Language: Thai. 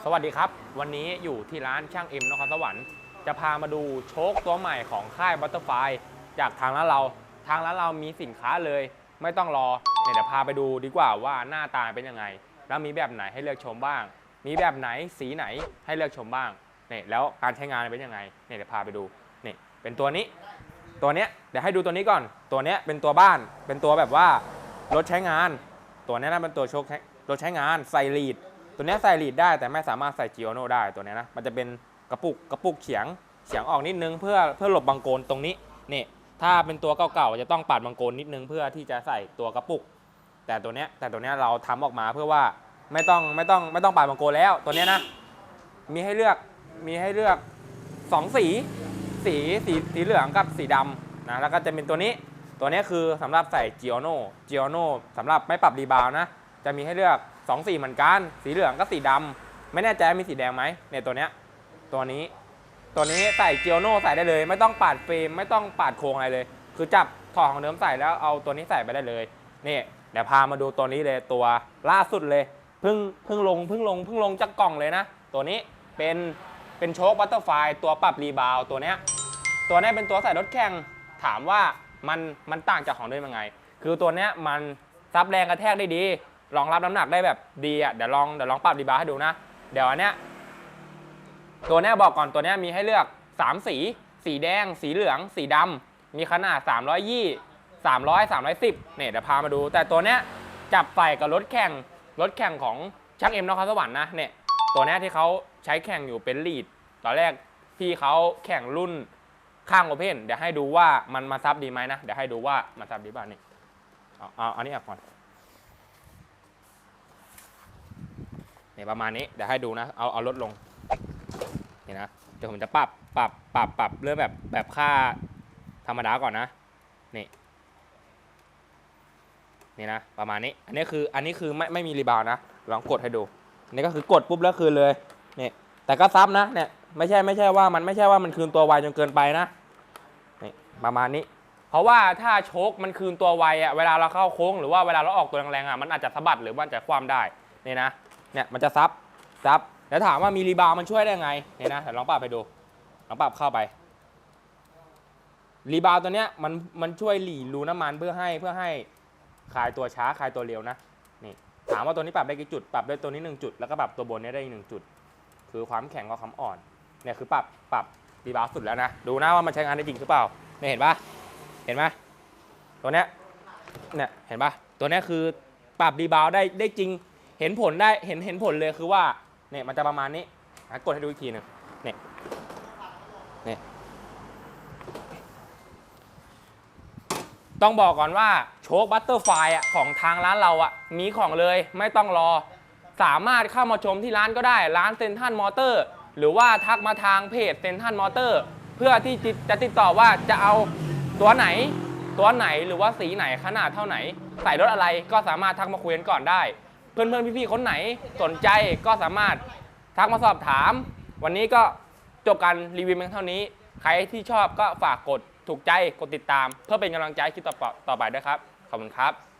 สวัสดีครับ วันนี้อยู่ที่ร้านช่างเอ็มนครสวรรค์จะพามาดูโชคตัวใหม่ของค่ายบัตเตอร์ไฟจากทางร้านเรา ทางร้านเรามีสินค้าเลย ไม่ต้องรอเนี่ยเดี๋ยวพาไปดูดีกว่าว่าหน้าตาเป็นยังไง แล้วมีแบบไหนให้เลือกชมบ้าง มีแบบไหนสีไหนให้เลือกชมบ้างเนี่ยแล้วการใช้งานเป็นยังไงเนี่ยเดี๋ยวพาไปดูเนี่ยเป็นตัวนี้ ตัวเนี้ยเดี๋ยวให้ดูตัวนี้ก่อน ตัวเนี้ยเป็นตัวบ้าน เป็นตัวแบบว่ารถใช้งาน ตัวเนี้ยนะเป็นตัวโชคใช้รถใช้งานใส่ลีด ตัวนี้ใส่ลีดได้แต่ไม่สามารถใส่จิโอโนได้ตัวนี้นะ มันจะเป็นกระปุกกระปุกเฉียงเฉียงออกนิดนึงเพื่อเพื่อหลบบังโกนตรงนี้นี่ถ้าเป็นตัวเก่าๆจะต้องปาดบังโกนนิดนึงเพื่อที่จะใส่ตัวกระปุก แต่ตัวเนี้ยแต่ตัวเนี้ยเราทำออกมาเพื่อว่าไม่ต้องไม่ต้องไม่ต้องปาดบังโกนแล้วตัวเนี้ยนะ มีให้เลือกมีให้เลือกสองสี สีสีสีเหลืองกับสีดำนะแล้วก็จะเป็นตัวนี้ตัวนี้คือสำหรับใส่จิโอโนจิโอโนสำหรับไม่ปรับรีบาวนะ จะมีให้เลือก 2 สีเหมือนกัน สีเหลืองกับสีดำไม่แน่ใจมีสีแดงไหมเนี่ยตัวเนี้ยตัวนี้ ตัวนี้ใส่เจิโอโนใส่ได้เลย ไม่ต้องปาดเฟรมไม่ต้องปาดโครงอะไรเลย คือจับถอดของเดิมใส่แล้วเอาตัวนี้ใส่ไปได้เลยนี่เดี๋ยวพามาดูตัวนี้เลยตัวล่าสุดเลยเพิ่งเพิ่งลงเพิ่งลงเพิ่งลงจากกล่องเลยนะ ตัวนี้เป็นเป็นโชคบัตเตอร์ไฟตัวปรับรีบาวตัวเนี้ยตัวนี้เป็นตัวใส่รถแข่งถามว่ามันมันต่างจากของเดิมยังไง คือตัวเนี้ยมันซับแรงกระแทกได้ดี รองรับน้ำหนักได้แบบดีอะเดี๋ยวลองเดี๋ยวลองปรับดีบาร์ให้ดูนะ เดี๋ยวอันเนี้ยตัวเนี้ยบอกก่อนตัวเนี้ยมีให้เลือก 3 สี สีแดง สีเหลือง สีดำมีขนาด 320 300 310เนี่ยเดี๋ยวพามาดู แต่ตัวเนี้ยจับใส่กับรถแข่งรถแข่งของช่างเอ็มนครสวรรค์นะเนี่ยตัวเนี้ยที่เขาใช้แข่งอยู่เป็นลีดตอนแรกพี่เขาแข่งรุ่นข้างโอเพนเดี๋ยวให้ดูว่ามันมาซับดีไหมนะ เดี๋ยวให้ดูว่ามันซับดีบ้างนี่เอาเอาอันนี้ออกก่อน เนี่ยประมาณนี้เดี๋ยวให้ดูนะเอาเอาลดลงนี่นะเดี๋ยวผมจะปรับปรับปรับปรับเรื่องแบบแบบค่าธรรมดาก่อนนะนี่นี่นะประมาณนี้อันนี้คืออันนี้คือไม่ไม่มีรีบาวนะลองกดให้ดูนี่ก็คือกดปุ๊บแล้วคืนเลยนี่แต่ก็ซับนะเนี่ยไม่ใช่ไม่ใช่ว่ามันไม่ใช่ว่ามันคืนตัวไวจนเกินไปนะนี่ประมาณนี้เพราะว่าถ้าโชคมันคืนตัวไวอะเวลาเราเข้าโค้งหรือว่าเวลาเราออกตัวแรงๆอะมันอาจจะสะบัดหรือว่าจะคว่ำได้นี่นะ เนี่ยมันจะซับซับแล้วถามว่ามีรีบาวด์มันช่วยได้ไงเนี่ยนะเดี๋ยวลองปรับไปดูลองปรับเข้าไป รีบาวด์ตัวเนี้ยมันมันช่วยหลีรูน้ำมันเพื่อให้เพื่อให้คลายตัวช้าคลายตัวเร็วนะนี่ถามว่าตัวนี้ปรับได้กี่จุด ปรับได้ตัวนี้หนึ่งจุด แล้วก็ปรับตัวบนนี้ได้อีกหนึ่งจุด คือความแข็งกับความอ่อนเนี่ยคือปรับปรับรีบาวด์สุดแล้วนะ ดูนะว่ามันใช้งานได้จริงหรือเปล่าเนี่ยเห็นปะเห็นไหมตัวเนี้ยเนี่ยเห็นปะตัวเนี้ยคือปรับรีบาวด์ได้ได้จริง เห็นผลได้เห็นเห็นผลเลยคือว่าเนี่ยมันจะประมาณนี้อะกดให้ดูอีกทีหนึงเนี่ยเนี่ยต้องบอกก่อนว่าโชคบัตเตอร์ไฟอะของทางร้านเราอะมีของเลยไม่ต้องรอ สามารถเข้ามาชมที่ร้านก็ได้ร้านเซนทันมอเตอร์ หรือว่าทักมาทางเพจเซนทันมอเตอร์ เพื่อที่จะจะติดต่อว่าจะเอาตัวไหน ตัวไหนหรือว่าสีไหนขนาดเท่าไหน ใส่รถอะไรก็สามารถทักมาคุยกันก่อนได้ เพื่อนเพื่อนๆพี่ๆคนไหนสนใจก็สามารถทักมาสอบถาม วันนี้ก็จบการรีวิวเพียงเท่านี้ ใครที่ชอบก็ฝากกดถูกใจกดติดตาม เพื่อเป็นกำลังใจคลิปต่อๆต่อไปด้วยครับ ขอบคุณครับ